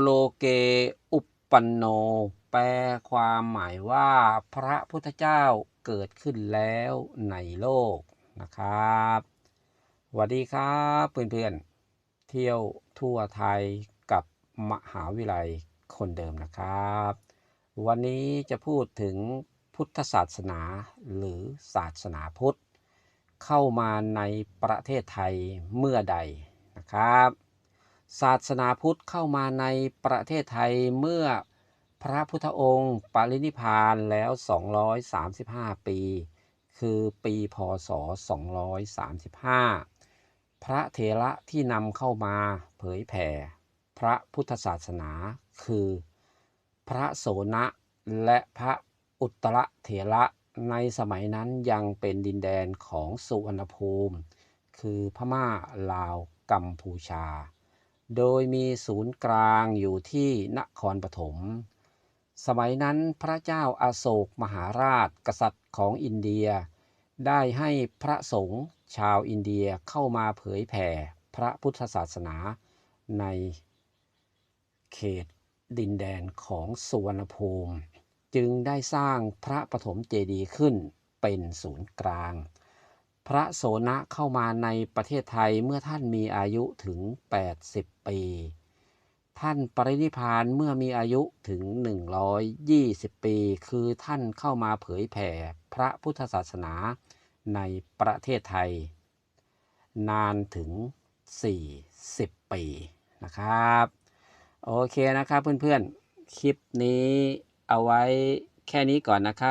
โลเกอุปันโน แปลความหมายว่าพระพุทธเจ้าเกิดขึ้นแล้วในโลกนะครับสวัสดีครับเพื่อนๆเที่ยวทั่วไทยกับมหาวิทยาลัยคนเดิมนะครับ วันนี้จะพูดถึงพุทธศาสนาหรือศาสนาพุทธ เข้ามาในประเทศไทยเมื่อใดนะครับ ศาสนาพุทธเข้ามาในประเทศไทยเมื่อพระพุทธองค์ปรินิพานแล้ว 235 ปี คือปีพศ 235 พระเถระที่นำเข้ามาเผยแผ่ พระพุทธศาสนาคือ พระโสนะและพระอุตรเถระในสมัยนั้นยังเป็นดินแดนของสุวรรณภูมิ คือพม่าลาวกัมพูชา โดยมีศูนย์กลางอยู่ที่นครปฐม สมัยนั้นพระเจ้าอาโศกมหาราชกษัตริย์ของอินเดีย ได้ให้พระสงฆ์ชาวอินเดียเข้ามาเผยแผ่พระพุทธศาสนาในเขตดินแดนของสุวรรณภูมิ จึงได้สร้างพระปฐมเจดีย์ขึ้นเป็นศูนย์กลาง พระโสนะเข้ามาในประเทศไทยเมื่อท่านมีอายุถึง 80 ปี ท่านปรินิพานเมื่อมีอายุถึง 120 ปี คือท่านเข้ามาเผยแผ่พระพุทธศาสนาในประเทศไทย นานถึง 40 ปีนะครับ โอเคนะครับเพื่อนๆ คลิปนี้เอาไว้แค่นี้ก่อนนะครับ